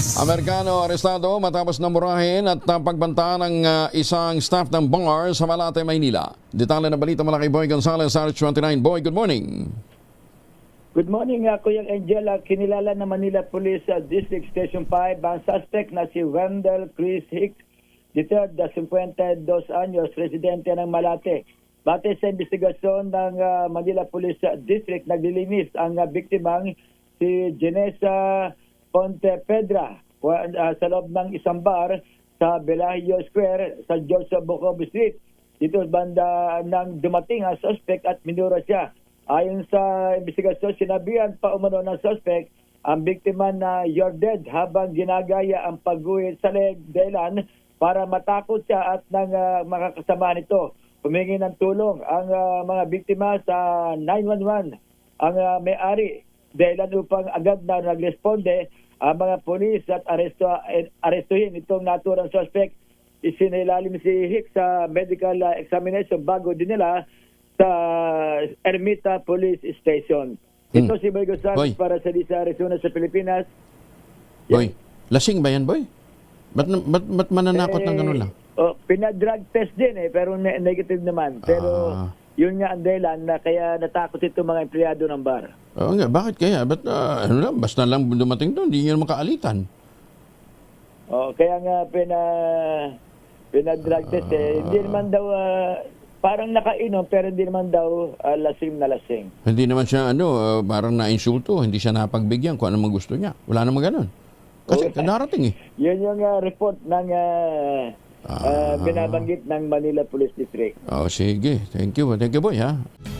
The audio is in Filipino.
Amerikano arestado matapos namurahin at uh, pagbanta ng uh, isang staff ng bar sa Malate, Maynila. Detalye na balita mula kay Boy Gonzalez, RH29. Boy, good morning. Good morning, uh, Kuya Angela. Kinilala na Manila Police uh, District Station 5 ang suspect na si Wendell Chris Hicks, deterred na 52 anyos, residente ng Malate. Bate sa investigasyon ng uh, Manila Police uh, District, naglilinis ang uh, biktimang si Genesa Ponte Pedra wa- uh, sa loob ng isang bar sa Belayo Square sa Joseph Bocobo Street. Dito banda nang dumating ang suspect at minura siya. Ayon sa investigasyon, sinabihan pa umano ng suspect ang biktima na you're dead habang ginagaya ang pagguhit sa leg dahilan para matakot siya at ng ah, makakasama nito. Humingi ng tulong ang ah, mga biktima sa 911 ang ah, may-ari dahilan upang agad na nagresponde ang mga polis at aresto, eh, arestuhin itong naturang suspect. Isinilalim si Hicks sa medical examination bago din nila sa Ermita Police Station. Ito Hmm. si Boy Gonzales Boy. para sa Lisa Arizona sa Pilipinas. Boy, lasing ba yan, Boy? Ba't, ba't, ba't mananakot ng Eh, ganun lang? Oh, pinadrug test din eh, pero ne- negative naman. Pero Ah. Yun nga ang dahilan na kaya natakot itong mga empleyado ng bar. Oo nga, bakit kaya? Ba't, ah, ano lang, basta lang dumating doon, hindi nyo naman kaalitan. Oh, kaya nga pina pinadrug test eh. Hindi naman daw ah, parang nakainom pero hindi naman daw ah, lasing na lasing. Hindi naman siya, ano, ah, parang na-insulto, hindi siya napagbigyan kung ano man gusto niya. Wala naman ganun. Kasi Oo. darating eh. Yun yung ah, report ng ah, ah, binabanggit ng Manila Police District. Oh, sige. Thank you. Thank you, boy, ha?